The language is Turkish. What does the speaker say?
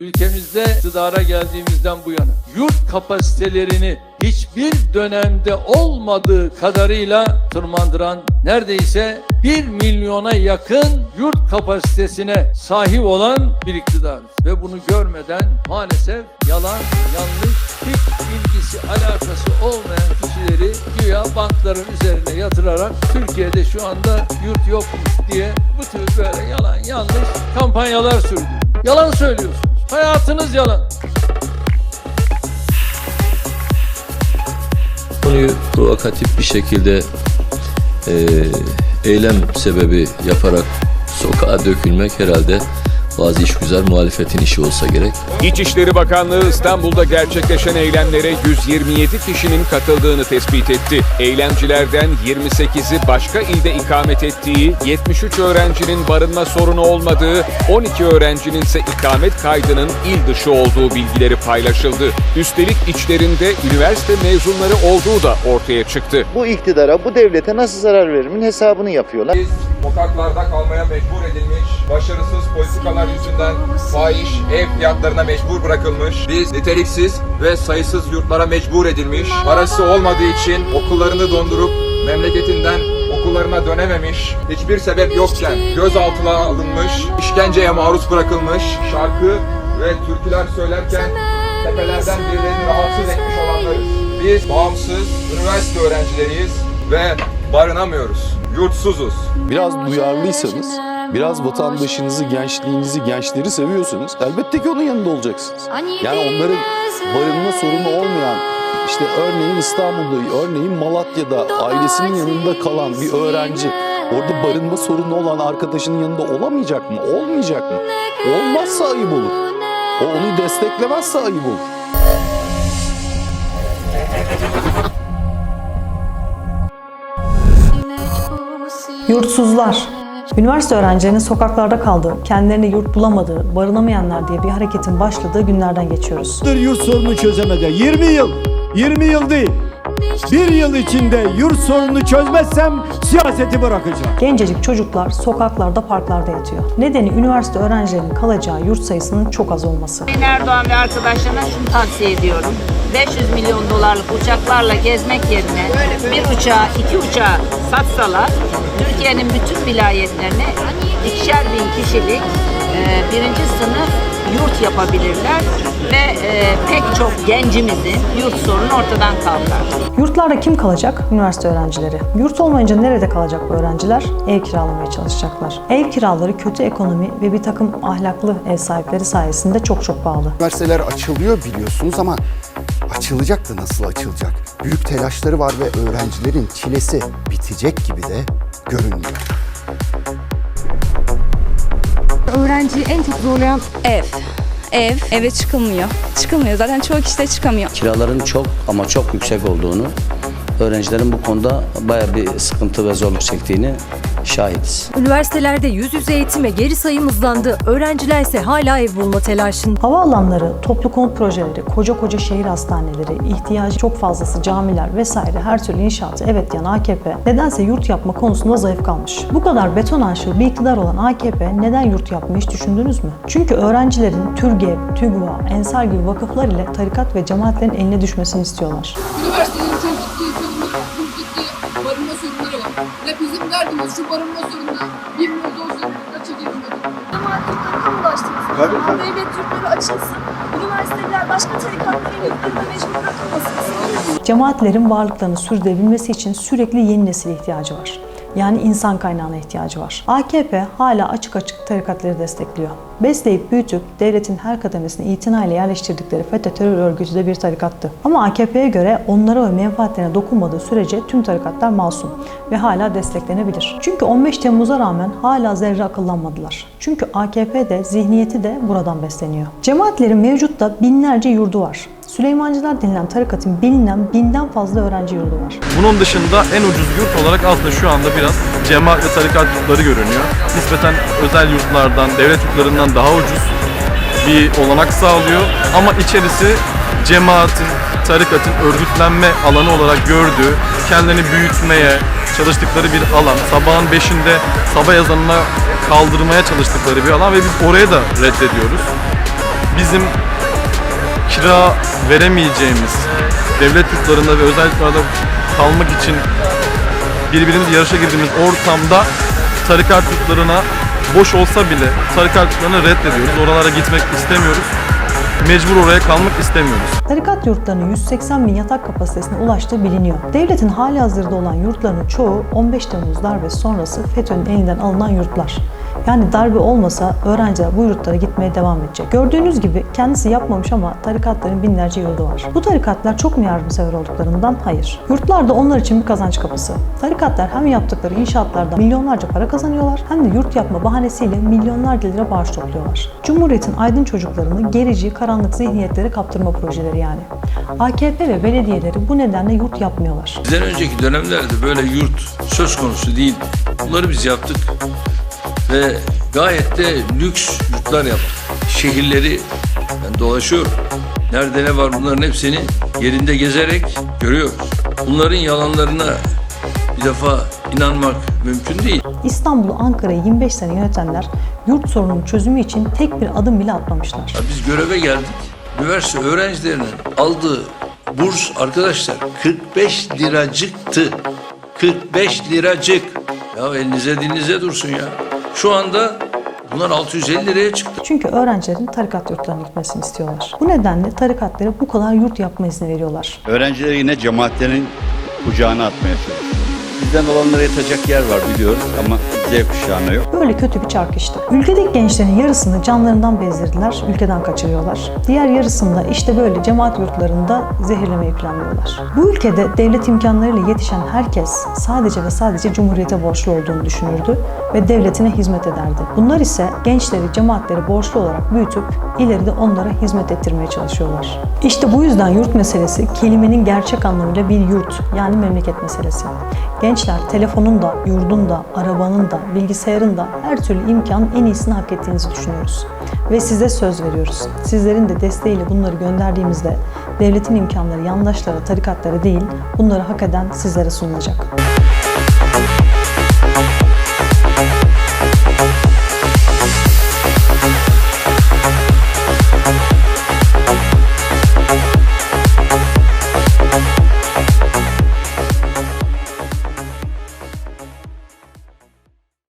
ülkemizde iktidara geldiğimizden bu yana yurt kapasitelerini hiçbir dönemde olmadığı kadarıyla tırmandıran neredeyse 1 milyona yakın yurt kapasitesine sahip olan bir iktidar. Ve bunu görmeden maalesef yalan, yanlış, hiç ilgisi, alakası olmayan kişileri güya bankların üzerine yatırarak Türkiye'de şu anda yurt yokmuş diye bu tür böyle yalan, yanlış kampanyalar sürdü. Yalan söylüyorsunuz. Hayatınız yalan. Konuyu provokatif bir şekilde e, eylem sebebi yaparak sokağa dökülmek herhalde bazı işgüzar muhalefetin işi olsa gerek. İçişleri Bakanlığı İstanbul'da gerçekleşen eylemlere 127 kişinin katıldığını tespit etti. Eylemcilerden 28'i başka ilde ikamet ettiği, 73 öğrencinin barınma sorunu olmadığı, 12 öğrencinin ise ikamet kaydının il dışı olduğu bilgileri paylaşıldı. Üstelik içlerinde üniversite mezunları olduğu da ortaya çıktı. bu iktidara, bu devlete nasıl zarar verimin hesabını yapıyorlar. Biz sokaklarda kalmaya mecbur edilmiş, başarısız politikalar yüzünden fahiş ev fiyatlarına mecbur bırakılmış, biz niteliksiz ve sayısız yurtlara mecbur edilmiş, parası olmadığı için okullarını dondurup memleketinden okullarına dönememiş, hiçbir sebep yokken gözaltına alınmış, işkenceye maruz bırakılmış, şarkı ve türküler söylerken tepelerden birilerini rahatsız etmiş olanlarız. Biz bağımsız üniversite öğrencileriyiz ve barınamıyoruz, yurtsuzuz. biraz duyarlıysanız, biraz vatandaşınızı, gençliğinizi, gençleri seviyorsanız elbette ki onun yanında olacaksınız. Yani onların barınma sorunu olmayan, işte örneğin İstanbul'da, örneğin Malatya'da ailesinin yanında kalan bir öğrenci orada barınma sorunu olan arkadaşının yanında olamayacak mı? Olmayacak mı? Olmazsa ayıp olur. O onu desteklemezse ayıp olur. Yurtsuzlar. Üniversite öğrencilerinin sokaklarda kaldığı, kendilerine yurt bulamadığı, barınamayanlar diye bir hareketin başladığı günlerden geçiyoruz. yurt sorunu çözemedi. 20 yıl, 20 yıl değil. Bir yıl içinde yurt sorununu çözmezsem siyaseti bırakacağım. Gencecik çocuklar sokaklarda, parklarda yatıyor. Nedeni üniversite öğrencilerinin kalacağı yurt sayısının çok az olması. Sayın Erdoğan ve arkadaşlarına şunu tavsiye ediyorum. 500 milyon dolarlık uçaklarla gezmek yerine bir uçağı, iki uçağı satsalar Türkiye'nin bütün vilayetlerine ikişer bin kişilik birinci sınıf yurt yapabilirler ve e, pek çok gencimizin yurt sorunu ortadan kalkar. Yurtlarda kim kalacak? Üniversite öğrencileri. Yurt olmayınca nerede kalacak bu öğrenciler? Ev kiralamaya çalışacaklar. Ev kiraları kötü ekonomi ve bir takım ahlaklı ev sahipleri sayesinde çok çok pahalı. Üniversiteler açılıyor biliyorsunuz ama açılacak da nasıl açılacak? Büyük telaşları var ve öğrencilerin çilesi bitecek gibi de görünmüyor. Öğrenciyi en çok zorlayan Ev. Ev, eve çıkılmıyor. Çıkılmıyor. Zaten çoğu kişi de çıkamıyor. Kiraların çok ama çok yüksek olduğunu, öğrencilerin bu konuda bayağı bir sıkıntı ve zorluk çektiğini şahidiz. üniversitelerde yüz yüze eğitime geri sayım hızlandı. Öğrenciler ise hala ev bulma telaşında. Havaalanları, toplu konut projeleri, koca koca şehir hastaneleri, ihtiyacı çok fazlası camiler vesaire her türlü inşaatı evet yan AKP nedense yurt yapma konusunda zayıf kalmış. Bu kadar beton aşığı bir iktidar olan AKP neden yurt yapmayı hiç düşündünüz mü? Çünkü öğrencilerin TÜRGEV, TÜGVA, Ensar gibi vakıflar ile tarikat ve cemaatlerin eline düşmesini istiyorlar. Üniversitelerin ekonomik, çok ciddi barınma sorunları var. Ve bizim derdimiz şu barınma sorununa bir milyon sorununa çekilmedi. Cemaatlikleri kamulaştırsın. Devlet yurtları açılsın. Üniversiteler başka tarikatların yurtlarına mecbur bırakılmasın. Cemaatlerin varlıklarını sürdürebilmesi için sürekli yeni nesil ihtiyacı var. Yani insan kaynağına ihtiyacı var. AKP hala açık açık tarikatları destekliyor. Besleyip büyütüp devletin her kademesine itinayla yerleştirdikleri FETÖ terör örgütü de bir tarikattı. Ama AKP'ye göre onlara ve menfaatlerine dokunmadığı sürece tüm tarikatlar masum ve hala desteklenebilir. Çünkü 15 Temmuz'a rağmen hala zerre akıllanmadılar. Çünkü AKP de zihniyeti de buradan besleniyor. Cemaatlerin mevcutta binlerce yurdu var. Süleymancılar denilen tarikatın bilinen binden fazla öğrenci yurdu var. Bunun dışında en ucuz yurt olarak aslında şu anda biraz cemaat ve tarikat yurtları görünüyor. Nispeten özel yurtlardan, devlet yurtlarından daha ucuz bir olanak sağlıyor. Ama içerisi cemaatin, tarikatın örgütlenme alanı olarak gördüğü, kendini büyütmeye çalıştıkları bir alan. Sabahın beşinde sabah ezanına kaldırmaya çalıştıkları bir alan ve biz oraya da reddediyoruz. bizim kira veremeyeceğimiz devlet yurtlarında ve özel yurtlarda kalmak için birbirimiz yarışa girdiğimiz ortamda tarikat yurtlarına boş olsa bile tarikat yurtlarını reddediyoruz. Oralara gitmek istemiyoruz. Mecbur oraya kalmak istemiyoruz. Tarikat yurtlarının 180 bin yatak kapasitesine ulaştığı biliniyor. Devletin hali hazırda olan yurtların çoğu 15 Temmuz darbe sonrası FETÖ'nün elinden alınan yurtlar. Yani darbe olmasa öğrenciler bu yurtlara gitmeye devam edecek. Gördüğünüz gibi kendisi yapmamış ama tarikatların binlerce yurdu var. Bu tarikatlar çok mu yardımsever olduklarından? Hayır. Yurtlar da onlar için bir kazanç kapısı. Tarikatlar hem yaptıkları inşaatlardan milyonlarca para kazanıyorlar hem de yurt yapma bahanesiyle milyonlarca lira bağış topluyorlar. Cumhuriyet'in aydın çocuklarını gerici, karanlık zihniyetlere kaptırma projeleri yani. AKP ve belediyeleri bu nedenle yurt yapmıyorlar. Bizden önceki dönemlerde böyle yurt söz konusu değil. Bunları biz yaptık. Ve gayet de lüks yurtlar yaptık. Şehirleri ben dolaşıyorum. Nerede ne var bunların hepsini yerinde gezerek görüyoruz. Bunların yalanlarına bir defa inanmak mümkün değil. İstanbul'u, Ankara'yı 25 sene yönetenler yurt sorununun çözümü için tek bir adım bile atmamışlar. Ya Biz göreve geldik. Üniversite öğrencilerinin aldığı burs arkadaşlar 45 liracıktı. 45 liracık. Ya elinize dilinize dursun ya. Şu anda bunlar 650 liraya çıktı. Çünkü öğrencilerin tarikat yurtlarına gitmesini istiyorlar. Bu nedenle tarikatlara bu kadar yurt yapma izni veriyorlar. Öğrencileri yine cemaatlerin kucağına atmaya çalışıyor. Bizden olanlara yatacak yer var biliyoruz ama Z kuşağına yok. Böyle kötü bir çark işte. Ülkedeki gençlerin yarısını canlarından bezdirdiler, ülkeden kaçırıyorlar. Diğer yarısını da işte böyle cemaat yurtlarında zehirlemeyi planlıyorlar. Bu ülkede devlet imkanlarıyla yetişen herkes sadece ve sadece Cumhuriyete borçlu olduğunu düşünürdü ve devletine hizmet ederdi. Bunlar ise gençleri cemaatlere borçlu olarak büyütüp ileride onlara hizmet ettirmeye çalışıyorlar. İşte bu yüzden yurt meselesi kelimenin gerçek anlamıyla bir yurt yani memleket meselesi. Gençler telefonun da, yurdun da, arabanın da, bilgisayarın da her türlü imkanın en iyisini hak ettiğinizi düşünüyoruz. Ve size söz veriyoruz. Sizlerin de desteğiyle bunları gönderdiğimizde devletin imkanları yandaşlara, tarikatlara değil, bunları hak eden sizlere sunulacak.